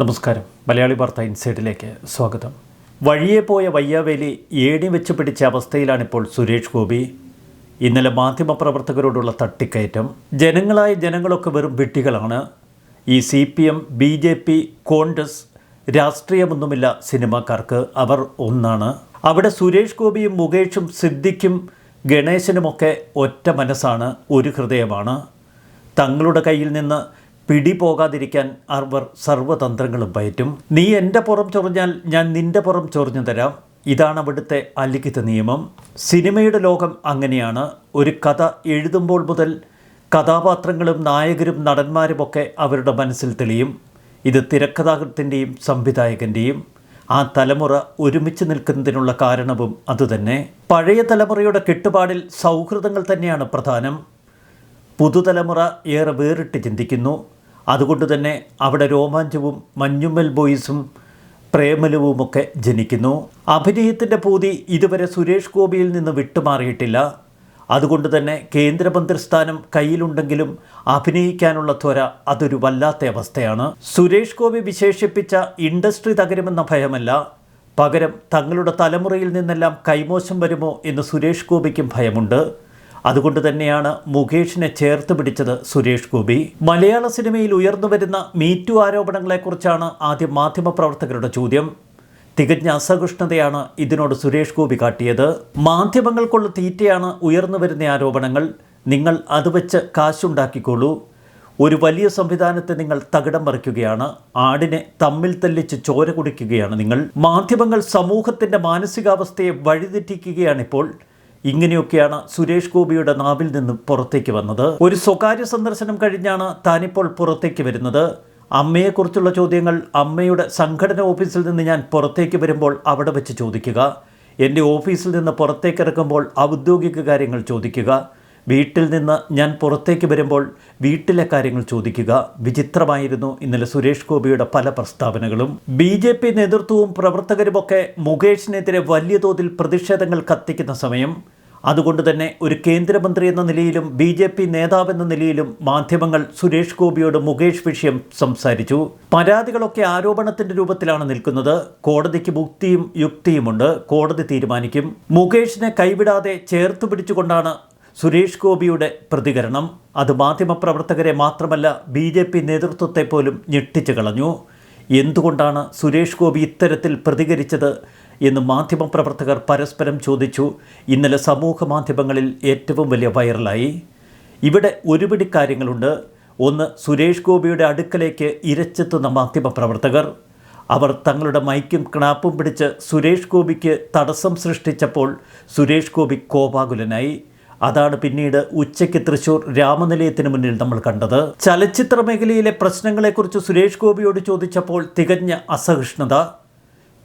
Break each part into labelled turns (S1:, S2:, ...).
S1: നമസ്കാരം. മലയാളി വാർത്ത ഇൻസൈഡിലേക്ക് സ്വാഗതം. വഴിയെ പോയ വയ്യാവേലി ഏണി വെച്ച് പിടിച്ച അവസ്ഥയിലാണിപ്പോൾ സുരേഷ് ഗോപി. ഇന്നലെ മാധ്യമപ്രവർത്തകരോടുള്ള തട്ടിക്കയറ്റം. ജനങ്ങളായ ജനങ്ങളൊക്കെ വെറും വിട്ടികളാണ് ഈ C P M B J P Congress രാഷ്ട്രീയമൊന്നുമില്ല സിനിമാക്കാർക്ക്. അവർ ഒന്നാണ്. അവിടെ സുരേഷ് ഗോപിയും മുകേഷും സിദ്ദിഖും ഗണേശനുമൊക്കെ ഒറ്റ മനസ്സാണ് ഒരു ഹൃദയമാണ്. തങ്ങളുടെ കയ്യിൽ നിന്ന് പിടി പോകാതിരിക്കാൻ അവർ സർവതന്ത്രങ്ങളും പയറ്റും. നീ എന്റെ പുറം ചൊറിഞ്ഞാൽ ഞാൻ നിന്റെ പുറം ചൊറിഞ്ഞു തരാം. ഇതാണ് അവിടുത്തെ അലിഖിത നിയമം. സിനിമയുടെ ലോകം അങ്ങനെയാണ്. ഒരു കഥ എഴുതുമ്പോൾ മുതൽ കഥാപാത്രങ്ങളും നായകരും നടന്മാരുമൊക്കെ അവരുടെ മനസ്സിൽ തെളിയും. ഇത് തിരക്കഥാകൃത്തിന്റെയും സംവിധായകന്റെയും ആ തലമുറ ഒരുമിച്ച് നിൽക്കുന്നതിനുള്ള കാരണവും അതുതന്നെ. പഴയ തലമുറയുടെ കെട്ടുപാടിൽ സൗഹൃദങ്ങൾ തന്നെയാണ് പ്രധാനം. പുതുതലമുറ ഏറെ വേറിട്ട് ചിന്തിക്കുന്നു. അതുകൊണ്ട് തന്നെ അവിടെ രോമാഞ്ചവും മഞ്ഞുമ്മൽ ബോയ്സും പ്രേമലവുമൊക്കെ ജനിക്കുന്നു. അഭിനയത്തിന്റെ പൂതി ഇതുവരെ സുരേഷ് ഗോപിയിൽ നിന്ന് വിട്ടുമാറിയിട്ടില്ല. അതുകൊണ്ട് തന്നെ കേന്ദ്രമന്ത്രിസ്ഥാനം കയ്യിലുണ്ടെങ്കിലും അഭിനയിക്കാനുള്ള ത്വര അതൊരു വല്ലാത്ത അവസ്ഥയാണ്. സുരേഷ് ഗോപി വിശേഷിപ്പിച്ച ഇൻഡസ്ട്രി തകരുമെന്ന ഭയമല്ല. പകരം തങ്ങളുടെ തലമുറയിൽ നിന്നെല്ലാം കൈമോശം വരുമോ എന്ന് സുരേഷ് ഗോപിക്കും ഭയമുണ്ട്. അതുകൊണ്ട് തന്നെയാണ് മുകേഷിനെ ചേർത്ത് പിടിച്ചത് സുരേഷ് ഗോപി. മലയാള സിനിമയിൽ ഉയർന്നു വരുന്ന മീറ്റു ആരോപണങ്ങളെക്കുറിച്ചാണ് ആദ്യം മാധ്യമപ്രവർത്തകരുടെ ചോദ്യം. തികഞ്ഞ അസഹിഷ്ണുതയാണ് ഇതിനോട് സുരേഷ് ഗോപി കാട്ടിയത്. മാധ്യമങ്ങൾക്കുള്ള തീറ്റയാണ് ഉയർന്നു വരുന്ന ആരോപണങ്ങൾ. നിങ്ങൾ അത് വെച്ച് കാശുണ്ടാക്കിക്കോളൂ. ഒരു വലിയ സംവിധാനത്തെ നിങ്ങൾ തകിടം മറിക്കുകയാണ് ആടിനെ തമ്മിൽ തല്ലിച്ച് ചോര കുടിക്കുകയാണ് നിങ്ങൾ. മാധ്യമങ്ങൾ സമൂഹത്തിന്റെ മാനസികാവസ്ഥയെ വഴിതെറ്റിക്കുകയാണിപ്പോൾ. ഇങ്ങനെയൊക്കെയാണ് സുരേഷ് ഗോപിയുടെ നാവിൽ നിന്നും പുറത്തേക്ക് വന്നത്. ഒരു സ്വകാര്യ സന്ദർശനം കഴിഞ്ഞാണ് താനിപ്പോൾ പുറത്തേക്ക് വരുന്നത്. അമ്മയെക്കുറിച്ചുള്ള ചോദ്യങ്ങൾ അമ്മയുടെ സംഘടന ഓഫീസിൽ നിന്ന് ഞാൻ പുറത്തേക്ക് വരുമ്പോൾ അവിടെ വെച്ച് ചോദിക്കുക. എന്റെ ഓഫീസിൽ നിന്ന് പുറത്തേക്ക് ഇറക്കുമ്പോൾ ഔദ്യോഗിക കാര്യങ്ങൾ ചോദിക്കുക. വീട്ടിൽ നിന്ന് ഞാൻ പുറത്തേക്ക് വരുമ്പോൾ വീട്ടിലെ കാര്യങ്ങൾ ചോദിക്കുക. വിചിത്രമായിരുന്നു ഇന്നലെ സുരേഷ് ഗോപിയുടെ പല പ്രസ്താവനകളും. ബി ജെ പി നേതൃത്വവും പ്രവർത്തകരുമൊക്കെ മുകേഷിനെതിരെ വലിയ തോതിൽ പ്രതിഷേധങ്ങൾ കത്തിക്കുന്ന സമയം അതുകൊണ്ട് തന്നെ ഒരു കേന്ദ്രമന്ത്രി എന്ന നിലയിലും ബി ജെ പി നേതാവെന്ന നിലയിലും മാധ്യമങ്ങൾ സുരേഷ് ഗോപിയോട് മുകേഷ് വിഷയം സംസാരിച്ചു. പരാതികളൊക്കെ ആരോപണത്തിന്റെ രൂപത്തിലാണ് നിൽക്കുന്നത്. കോടതിക്ക് മുക്തിയും യുക്തിയുമുണ്ട്. കോടതി തീരുമാനിക്കും. മുകേഷിനെ കൈവിടാതെ ചേർത്ത് പിടിച്ചുകൊണ്ടാണ് സുരേഷ് ഗോപിയുടെ പ്രതികരണം. അത് മാധ്യമപ്രവർത്തകരെ മാത്രമല്ല ബി ജെ പി നേതൃത്വത്തെ പോലും ഞെട്ടിച്ചു കളഞ്ഞു. എന്തുകൊണ്ടാണ് സുരേഷ് ഗോപി ഇത്തരത്തിൽ പ്രതികരിച്ചത്? എന്ന് മാധ്യമപ്രവർത്തകർ പരസ്പരം ചോദിച്ചു. ഇന്നലെ സമൂഹ മാധ്യമങ്ങളിൽ ഏറ്റവും വലിയ വൈറലായി. ഇവിടെ ഒരുപിടി കാര്യങ്ങളുണ്ട്. ഒന്ന് സുരേഷ് ഗോപിയുടെ അടുക്കലേക്ക് ഇരച്ചെത്തുന്ന മാധ്യമപ്രവർത്തകർ അവർ തങ്ങളുടെ മൈക്കും ക്ണാപ്പും പിടിച്ച് സുരേഷ് ഗോപിക്ക് തടസ്സം സൃഷ്ടിച്ചപ്പോൾ സുരേഷ് ഗോപി കോപാകുലനായി. അതാണ് പിന്നീട് ഉച്ചയ്ക്ക് തൃശൂർ രാമനിലയത്തിന് മുന്നിൽ നമ്മൾ കണ്ടത്. ചലച്ചിത്ര മേഖലയിലെ പ്രശ്നങ്ങളെക്കുറിച്ച് സുരേഷ് ഗോപിയോട് ചോദിച്ചപ്പോൾ തികഞ്ഞ അസഹിഷ്ണുത.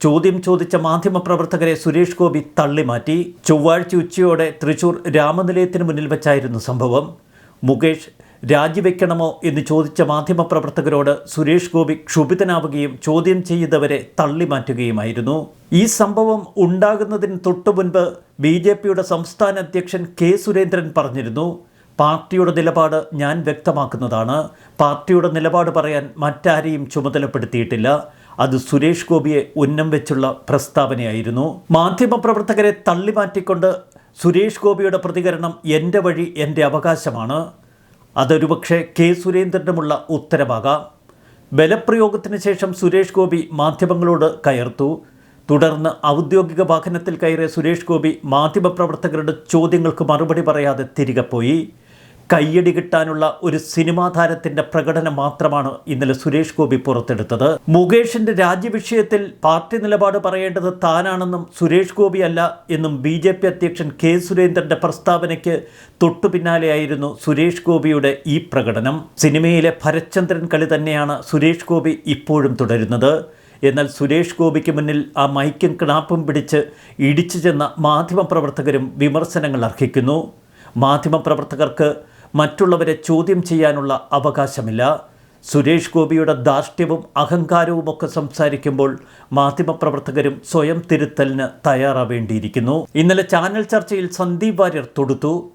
S1: ചോദ്യം ചോദിച്ച മാധ്യമപ്രവർത്തകരെ സുരേഷ് ഗോപി തള്ളിമാറ്റി. ചൊവ്വാഴ്ച ഉച്ചയോടെ തൃശൂർ രാമനിലയത്തിന് മുന്നിൽ വെച്ചായിരുന്നു സംഭവം. മുകേഷ് രാജിവെക്കണമോ എന്ന് ചോദിച്ച മാധ്യമപ്രവർത്തകരോട് സുരേഷ് ഗോപി ക്ഷുഭിതനാവുകയും ചോദ്യം ചെയ്തവരെ തള്ളിമാറ്റുകയുമായിരുന്നു. ഈ സംഭവം ഉണ്ടാകുന്നതിന് തൊട്ടു മുൻപ് ബി ജെ പിയുടെ സംസ്ഥാന അധ്യക്ഷൻ കെ സുരേന്ദ്രൻ പറഞ്ഞിരുന്നു പാർട്ടിയുടെ നിലപാട് ഞാൻ വ്യക്തമാക്കുന്നതാണ്. പാർട്ടിയുടെ നിലപാട് പറയാൻ മറ്റാരെയും ചുമതലപ്പെടുത്തിയിട്ടില്ല. അത് സുരേഷ് ഗോപിയെ ഉന്നം വെച്ചുള്ള പ്രസ്താവനയായിരുന്നു. മാധ്യമപ്രവർത്തകരെ തള്ളിമാറ്റിക്കൊണ്ട് സുരേഷ് ഗോപിയുടെ പ്രതികരണം എന്റെ വഴി എന്റെ അവകാശമാണ്. അതൊരുപക്ഷെ കെ സുരേന്ദ്രനുമുള്ള ഉത്തരവാകാം. ബലപ്രയോഗത്തിന് ശേഷം സുരേഷ് ഗോപി മാധ്യമങ്ങളോട് കയർത്തു. തുടർന്ന് ഔദ്യോഗിക വാഹനത്തിൽ കയറിയ സുരേഷ് ഗോപി മാധ്യമപ്രവർത്തകരുടെ ചോദ്യങ്ങൾക്ക് മറുപടി പറയാതെ തിരികെ പോയി. കയ്യടി കിട്ടാനുള്ള ഒരു സിനിമാ താരത്തിന്റെ പ്രകടനം മാത്രമാണ് ഇന്നലെ സുരേഷ് ഗോപി പുറത്തെടുത്തത്. മുകേഷിന്റെ രാജ്യവിഷയത്തിൽ പാർട്ടി നിലപാട് പറയേണ്ടത് താനാണെന്നും സുരേഷ് ഗോപി അല്ല എന്നും ബി ജെ പി അധ്യക്ഷൻ കെ സുരേന്ദ്രന്റെ പ്രസ്താവനയ്ക്ക് തൊട്ടു പിന്നാലെയായിരുന്നു സുരേഷ് ഗോപിയുടെ ഈ പ്രകടനം. സിനിമയിലെ ഭരചന്ദ്രൻ കളി തന്നെയാണ് സുരേഷ് ഗോപി ഇപ്പോഴും തുടരുന്നത്. എന്നാൽ സുരേഷ് ഗോപിക്ക് മുന്നിൽ ആ മൈക്കും കിണാപ്പും പിടിച്ച് ഇടിച്ചു ചെന്ന മാധ്യമപ്രവർത്തകരും വിമർശനങ്ങൾ അർഹിക്കുന്നു. മാധ്യമപ്രവർത്തകർക്ക് മറ്റുള്ളവരെ ചോദ്യം ചെയ്യാനുള്ള അവകാശമില്ല. സുരേഷ് ഗോപിയുടെ ധാർഷ്ട്യവും അഹങ്കാരവുമൊക്കെ സംസാരിക്കുമ്പോൾ മാധ്യമപ്രവർത്തകരും സ്വയം തിരുത്തലിന് തയ്യാറാവേണ്ടിയിരിക്കുന്നു. ഇന്നലെ ചാനൽ ചർച്ചയിൽ സന്ദീപ് വാര്യർ തൊടുത്തു.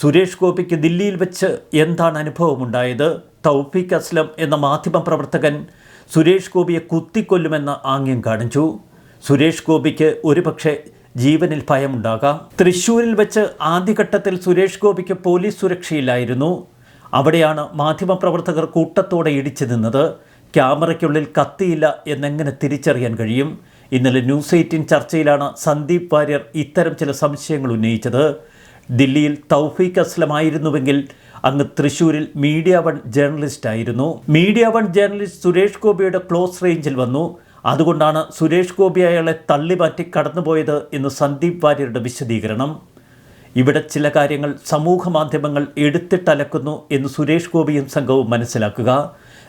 S1: സുരേഷ് ഗോപിക്ക് ദില്ലിയിൽ വെച്ച് എന്താണ് അനുഭവമുണ്ടായത്? തൗഫീഖ് അസ്ലം എന്ന മാധ്യമപ്രവർത്തകൻ സുരേഷ് ഗോപിയെ കുത്തിക്കൊല്ലുമെന്ന ആംഗ്യം കാണിച്ചു. സുരേഷ് ഗോപിക്ക് ഒരുപക്ഷെ ജീവനിൽ ഭയമുണ്ടാകാം. തൃശൂരിൽ വെച്ച് ആദ്യഘട്ടത്തിൽ സുരേഷ് ഗോപിക്ക് പോലീസ് സുരക്ഷയില്ലായിരുന്നു. അവിടെയാണ് മാധ്യമപ്രവർത്തകർ കൂട്ടത്തോടെ ഇടിച്ചു നിന്നത്. ക്യാമറയ്ക്കുള്ളിൽ കത്തിയില്ല എന്നെങ്ങനെ തിരിച്ചറിയാൻ കഴിയും? ഇന്നലെ ന്യൂസ് എയ്റ്റീൻ ചർച്ചയിലാണ് സന്ദീപ് വാര്യർ ഇത്തരം ചില സംശയങ്ങൾ ഉന്നയിച്ചത്. ദില്ലിയിൽ തൗഫീഖ് അസ്ലമായിരുന്നുവെങ്കിൽ അങ്ങ് തൃശ്ശൂരിൽ മീഡിയ വൺ ജേർണലിസ്റ്റ് ആയിരുന്നു മീഡിയ വൺ ജേർണലിസ്റ്റ് സുരേഷ് ഗോപിയുടെ ക്ലോസ് റേഞ്ചിൽ വന്നു. അതുകൊണ്ടാണ് സുരേഷ് ഗോപി അയാളെ തള്ളിമാറ്റി കടന്നുപോയത് എന്ന് സന്ദീപ് വാര്യരുടെ വിശദീകരണം. ഇവിടെ ചില കാര്യങ്ങൾ സമൂഹ മാധ്യമങ്ങൾ എടുത്തിട്ടലക്കുന്നു എന്ന് സുരേഷ് ഗോപിയും സംഘവും മനസ്സിലാക്കുക.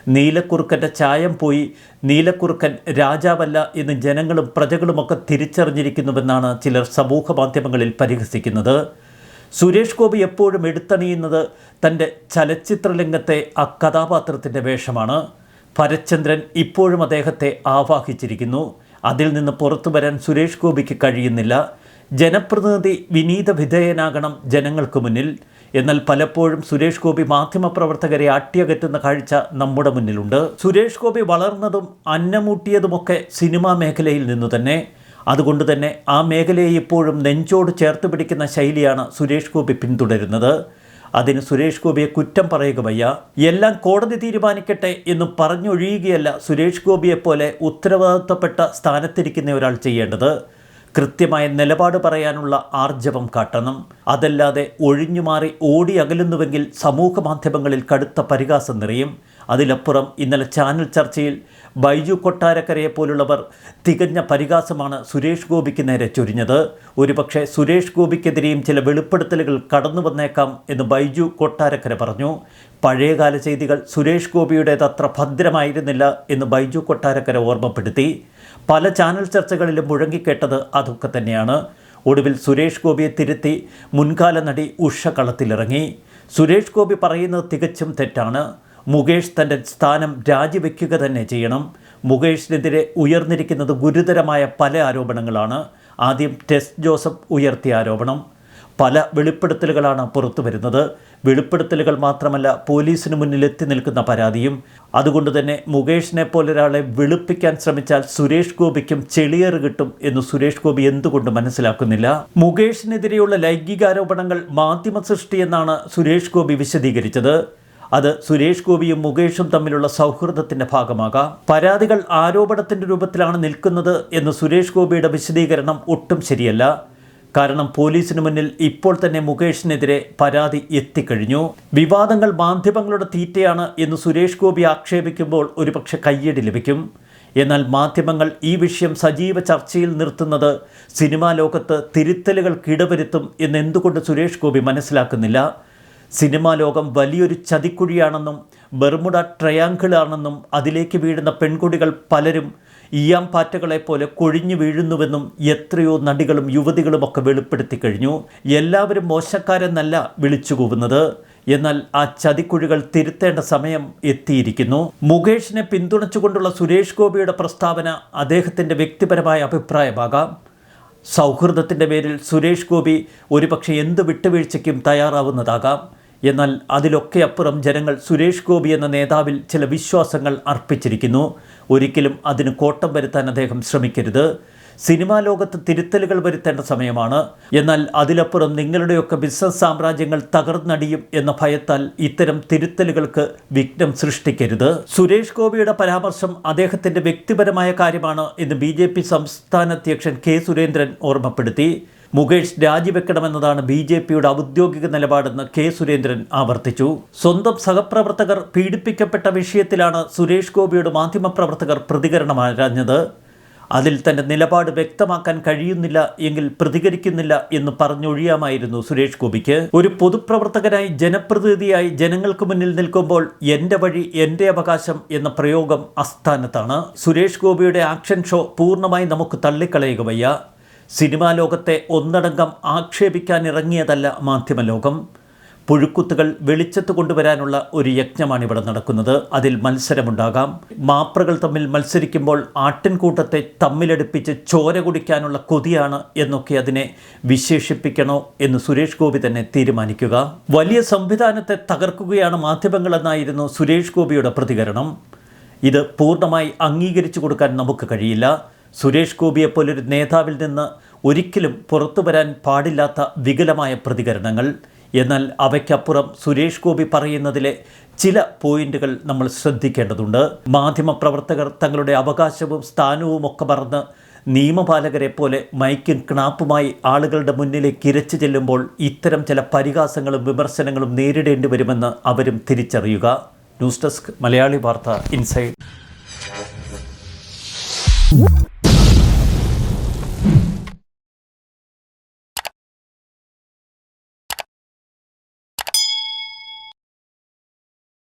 S1: നീലക്കുറുക്കന്റെ ചായം പോയി നീലക്കുറുക്കൻ രാജാവല്ല എന്ന് ജനങ്ങളും പ്രജകളുമൊക്കെ തിരിച്ചറിഞ്ഞിരിക്കുന്നുവെന്നാണ് ചിലർ സമൂഹ മാധ്യമങ്ങളിൽ പരിഹസിക്കുന്നത്. സുരേഷ് ഗോപി എപ്പോഴും എടുത്തണിയുന്നത് തന്റെ ചലച്ചിത്രലിംഗത്തെ ആ കഥാപാത്രത്തിന്റെ വേഷമാണ്. ഭരചന്ദ്രൻ ഇപ്പോഴും അദ്ദേഹത്തെ ആവാഹിച്ചിരിക്കുന്നു. അതിൽ നിന്ന് പുറത്തു വരാൻ സുരേഷ് ഗോപിക്ക് കഴിയുന്നില്ല. ജനപ്രതിനിധി വിനീത വിധേയനാകണം ജനങ്ങൾക്ക് മുന്നിൽ. എന്നാൽ പലപ്പോഴും സുരേഷ് ഗോപി മാധ്യമപ്രവർത്തകരെ അട്ടിയകറ്റുന്ന കാഴ്ച നമ്മുടെ മുന്നിലുണ്ട്. സുരേഷ് ഗോപി വളർന്നതും അന്നമൂട്ടിയതുമൊക്കെ സിനിമാ മേഖലയിൽ നിന്നു തന്നെ. അതുകൊണ്ട് തന്നെ ആ മേഖലയെ ഇപ്പോഴും നെഞ്ചോട് ചേർത്ത് പിടിക്കുന്ന ശൈലിയാണ് സുരേഷ് ഗോപി പിന്തുടരുന്നത്. അതിന് സുരേഷ് ഗോപിയെ കുറ്റം പറയുക വയ്യ. എല്ലാം കോടതി തീരുമാനിക്കട്ടെ എന്ന് പറഞ്ഞൊഴിയുകയല്ല സുരേഷ് ഗോപിയെപ്പോലെ ഉത്തരവാദിത്തപ്പെട്ട സ്ഥാനത്തിരിക്കുന്ന ഒരാൾ ചെയ്യേണ്ടത്. കൃത്യമായ നിലപാട് പറയാനുള്ള ആർജവം കാട്ടണം. അതല്ലാതെ ഒഴിഞ്ഞുമാറി ഓടി അകലുന്നുവെങ്കിൽ സമൂഹ മാധ്യമങ്ങളിൽ കടുത്ത പരിഹാസം നിറയും. അതിലപ്പുറം ഇന്നലെ ചാനൽ ചർച്ചയിൽ ബൈജു കൊട്ടാരക്കരയെ പോലുള്ളവർ തികഞ്ഞ പരിഹാസമാണ് സുരേഷ് ഗോപിക്ക് നേരെ ചൊരിഞ്ഞത്. ഒരുപക്ഷെ സുരേഷ് ഗോപിക്കെതിരെയും ചില വെളിപ്പെടുത്തലുകൾ കടന്നു വന്നേക്കാം എന്ന് ബൈജു കൊട്ടാരക്കര പറഞ്ഞു. പഴയകാല ചെയ്തികൾ സുരേഷ് ഗോപിയുടേതത്ര ഭദ്രമായിരുന്നില്ല എന്ന് ബൈജു കൊട്ടാരക്കര ഓർമ്മപ്പെടുത്തി. പല ചാനൽ ചർച്ചകളിലും മുഴങ്ങിക്കേട്ടത് അതൊക്കെ തന്നെയാണ്. ഒടുവിൽ സുരേഷ് ഗോപിയെ തിരുത്തി മുൻകാല നടി ഉഷ കളത്തിലിറങ്ങി. സുരേഷ് ഗോപി പറയുന്നത് തികച്ചും തെറ്റാണ്. മുകേഷ് തന്റെ സ്ഥാനം രാജിവെക്കുക തന്നെ ചെയ്യണം. മുകേഷിനെതിരെ ഉയർന്നിരിക്കുന്നത് ഗുരുതരമായ പല ആരോപണങ്ങളാണ്. ആദ്യം ടെസ് ജോസഫ് ഉയർത്തിയ ആരോപണം. പല വെളിപ്പെടുത്തലുകളാണ് പുറത്തു വരുന്നത്. വെളിപ്പെടുത്തലുകൾ മാത്രമല്ല പോലീസിന് മുന്നിൽ എത്തി നിൽക്കുന്ന പരാതിയും. അതുകൊണ്ട് തന്നെ മുകേഷിനെ പോലൊരാളെ വെളുപ്പിക്കാൻ ശ്രമിച്ചാൽ സുരേഷ് ഗോപിക്കും ചെളിയേറ് കിട്ടും എന്ന് സുരേഷ് ഗോപി എന്തുകൊണ്ട് മനസ്സിലാക്കുന്നില്ല? മുകേഷിനെതിരെയുള്ള ലൈംഗികാരോപണങ്ങൾ മാധ്യമ സൃഷ്ടിയെന്നാണ് സുരേഷ് ഗോപി വിശദീകരിച്ചത്. അത് സുരേഷ് ഗോപിയും മുകേഷും തമ്മിലുള്ള സൗഹൃദത്തിന്റെ ഭാഗമാകാം. പരാതികൾ ആരോപണത്തിന്റെ രൂപത്തിലാണ് നിൽക്കുന്നത് എന്ന് സുരേഷ് ഗോപിയുടെ വിശദീകരണം ഒട്ടും ശരിയല്ല. കാരണം പോലീസിന് മുന്നിൽ ഇപ്പോൾ തന്നെ മുകേഷിനെതിരെ പരാതി എത്തിക്കഴിഞ്ഞു. വിവാദങ്ങൾ മാധ്യമങ്ങളുടെ തീറ്റയാണ് എന്ന് സുരേഷ് ഗോപി ആക്ഷേപിക്കുമ്പോൾ ഒരുപക്ഷെ കയ്യടി ലഭിക്കും. എന്നാൽ മാധ്യമങ്ങൾ ഈ വിഷയം സജീവ ചർച്ചയിൽ നിർത്തുന്നത് സിനിമാ ലോകത്ത് തിരുത്തലുകൾക്കിടവരുത്തും എന്നെന്തുകൊണ്ട് സുരേഷ് ഗോപി മനസ്സിലാക്കുന്നില്ല? സിനിമാ ലോകം വലിയൊരു ചതിക്കുഴിയാണെന്നും ബെർമുഡ ട്രയാങ്കിളാണെന്നും അതിലേക്ക് വീഴുന്ന പെൺകുട്ടികൾ പലരും ഇയാം പാറ്റകളെ പോലെ കൊഴിഞ്ഞു വീഴുന്നുവെന്നും എത്രയോ നടികളും യുവതികളും ഒക്കെ വെളിപ്പെടുത്തി കഴിഞ്ഞു. എല്ലാവരും മോശക്കാരെന്നല്ല വിളിച്ചു കൂവുന്നത് എന്നാൽ ആ ചതിക്കുഴികൾ തിരുത്തേണ്ട സമയം എത്തിയിരിക്കുന്നു. മുകേഷിനെ പിന്തുണച്ചുകൊണ്ടുള്ള സുരേഷ് ഗോപിയുടെ പ്രസ്താവന അദ്ദേഹത്തിന്റെ വ്യക്തിപരമായ അഭിപ്രായമാകാം. സൗഹൃദത്തിന്റെ പേരിൽ സുരേഷ് ഗോപി ഒരുപക്ഷെ എന്ത് വിട്ടുവീഴ്ചയ്ക്കും തയ്യാറാവുന്നതാകാം. എന്നാൽ അതിലൊക്കെ അപ്പുറം ജനങ്ങൾ സുരേഷ് ഗോപി എന്ന നേതാവിൽ ചില വിശ്വാസങ്ങൾ അർപ്പിച്ചിരിക്കുന്നു. ഒരിക്കലും അതിന് കോട്ടം വരുത്താൻ അദ്ദേഹം ശ്രമിക്കരുത്. സിനിമാ ലോകത്ത് തിരുത്തലുകൾ വരുത്തേണ്ട സമയമാണ്. എന്നാൽ അതിലപ്പുറം നിങ്ങളുടെയൊക്കെ ബിസിനസ് സാമ്രാജ്യങ്ങൾ തകർന്നടിയും എന്ന ഭയത്താൽ ഇത്തരം തിരുത്തലുകൾക്ക് വിഘ്നം സൃഷ്ടിക്കരുത്. സുരേഷ് ഗോപിയുടെ പരാമർശം അദ്ദേഹത്തിന്റെ വ്യക്തിപരമായ കാര്യമാണ് എന്ന് ബി സംസ്ഥാന അധ്യക്ഷൻ കെ സുരേന്ദ്രൻ ഓർമ്മപ്പെടുത്തി. മുകേഷ് രാജിവെക്കണമെന്നതാണ് ബി ജെ പിയുടെ ഔദ്യോഗിക നിലപാടെന്ന് കെ സുരേന്ദ്രൻ ആവർത്തിച്ചു. സ്വന്തം സഹപ്രവർത്തകർ പീഡിപ്പിക്കപ്പെട്ട വിഷയത്തിലാണ് സുരേഷ് ഗോപിയുടെ മാധ്യമപ്രവർത്തകർ പ്രതികരണം ആരാഞ്ഞത് അതിൽ തന്റെ നിലപാട് വ്യക്തമാക്കാൻ കഴിയുന്നില്ല എങ്കിൽ പ്രതികരിക്കുന്നില്ല എന്ന് പറഞ്ഞൊഴിയാമായിരുന്നു സുരേഷ് ഗോപിക്ക്. ഒരു പൊതുപ്രവർത്തകനായി ജനപ്രതിനിധിയായി ജനങ്ങൾക്ക് മുന്നിൽ നിൽക്കുമ്പോൾ എന്റെ വഴി എന്റെ അവകാശം എന്ന പ്രയോഗം അസ്ഥാനത്താണ്. സുരേഷ് ഗോപിയുടെ ആക്ഷൻ ഷോ പൂർണമായി നമുക്ക് തള്ളിക്കളയുക വയ്യ സിനിമാ ലോകത്തെ ഒന്നടങ്കം ആക്ഷേപിക്കാൻ ഇറങ്ങിയതല്ല മാധ്യമലോകം. പുഴുക്കുത്തുകൾ വെളിച്ചത്ത് കൊണ്ടുവരാനുള്ള ഒരു യജ്ഞമാണ് ഇവിടെ നടക്കുന്നത്. അതിൽ മത്സരമുണ്ടാകാം. മാപ്രകൾ തമ്മിൽ മത്സരിക്കുമ്പോൾ ആട്ടിൻകൂട്ടത്തെ തമ്മിലടുപ്പിച്ച് ചോര കുടിക്കാനുള്ള കൊതിയാണ് എന്നൊക്കെ അതിനെ വിശേഷിപ്പിക്കണോ എന്ന് സുരേഷ് ഗോപി തന്നെ തീരുമാനിക്കുക. വലിയ സംവിധാനത്തെ തകർക്കുകയാണ് മാധ്യമങ്ങളെന്നായിരുന്നു സുരേഷ് ഗോപിയുടെ പ്രതികരണം. ഇത് പൂർണമായി അംഗീകരിച്ചു കൊടുക്കാൻ നമുക്ക് കഴിയില്ല. സുരേഷ് ഗോപിയെപ്പോലൊരു നേതാവിൽ നിന്ന് ഒരിക്കലും പുറത്തു വരാൻ പാടില്ലാത്ത വികലമായ പ്രതികരണങ്ങൾ. എന്നാൽ അവയ്ക്കപ്പുറം സുരേഷ് ഗോപി പറയുന്നതിലെ ചില പോയിന്റുകൾ നമ്മൾ ശ്രദ്ധിക്കേണ്ടതുണ്ട്. മാധ്യമപ്രവർത്തകർ തങ്ങളുടെ അവകാശവും സ്ഥാനവും ഒക്കെ മറന്ന് നിയമപാലകരെ പോലെ മൈക്കും ക്ണാപ്പുമായി ആളുകളുടെ മുന്നിലേക്ക് ഇരച്ചു ചെല്ലുമ്പോൾ ഇത്തരം ചില പരിഹാസങ്ങളും വിമർശനങ്ങളും നേരിടേണ്ടി വരുമെന്ന് അവരും തിരിച്ചറിയുക. ന്യൂസ് ഡെസ്ക് മലയാളി വാർത്ത ഇൻസൈഡ്.